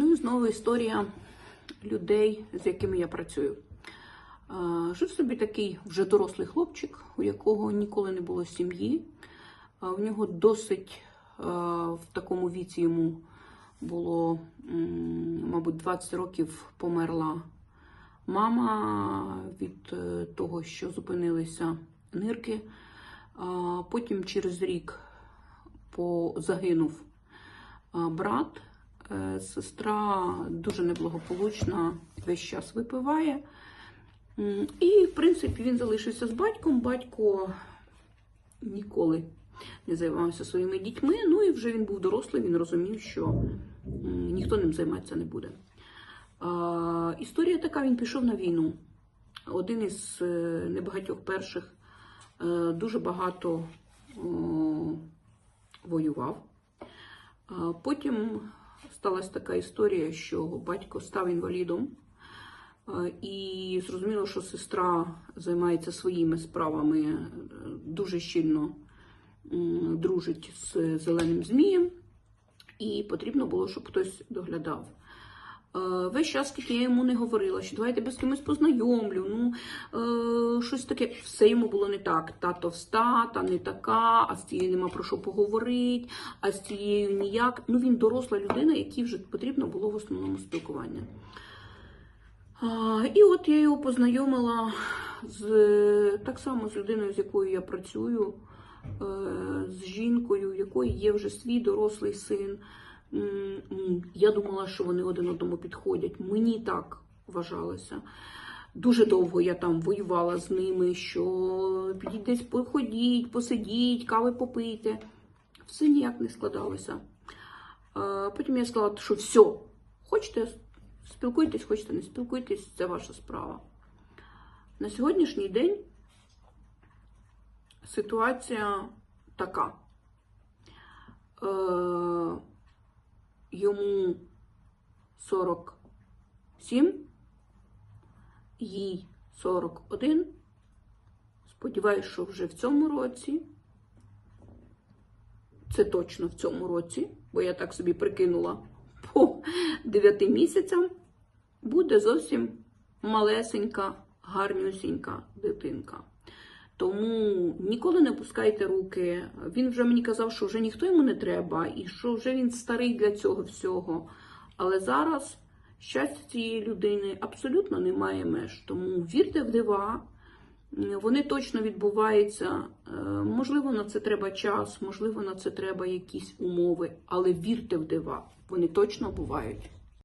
Ну і знову історія людей, з якими я працюю. Жив собі такий вже дорослий хлопчик, у якого ніколи не було сім'ї. В нього досить в такому віці йому було, мабуть, 20 років померла мама від е, того, що зупинилися нирки. Потім через рік загинув брат. Е, Сестра дуже неблагополучна, весь час випиває. І, в принципі, він залишився з батьком. Батько ніколи не займався своїми дітьми. Ну і вже він був дорослий, він розумів, що ніхто ним займатися не буде. Історія така: він пішов на війну. Один із е, небагатьох перших е, дуже багато воював. Потім сталася така історія, що батько став інвалідом, Е, і зрозуміло, що сестра займається своїми справами, е, дуже щільно дружить з зеленим змієм, і потрібно було, щоб хтось доглядав. Е, Весь час, скільки я йому не говорила, що давайте без кимось познайомлю. Ну, е, щось таке, все йому було не так. Та товста, та не така, а з цією нема про що поговорити, а з цією ніяк. Ну, він доросла людина, якій вже потрібно було в основному спілкування. І от я його познайомила з так само з людиною, з якою я працюю, е, з жінкою, у якої є вже свій дорослий син. Я думала, що вони один одному підходять. Мені так вважалося. Дуже довго я там воювала з ними, що підіть десь походіть, посидіть, кави попийте. Все ніяк не складалося. Потім я сказала, що все, хочете спілкуйтесь, хочете не спілкуйтесь, це ваша справа. На сьогоднішній день ситуація така. Йому 47, їй 41. Сподіваюсь, що вже в цьому році, це точно в цьому році, бо я так собі прикинула по 9 місяцям, буде зовсім малесенька, гарнюсінька дитинка. Тому ніколи не пускайте руки. Він вже мені казав, що вже ніхто йому не треба, і що вже він старий для цього всього. Але зараз щастя цієї людини абсолютно немає меж. Тому вірте в дива, вони точно відбуваються. Е, Можливо, на це треба час, можливо, на це треба якісь умови, але вірте в дива, вони точно бувають.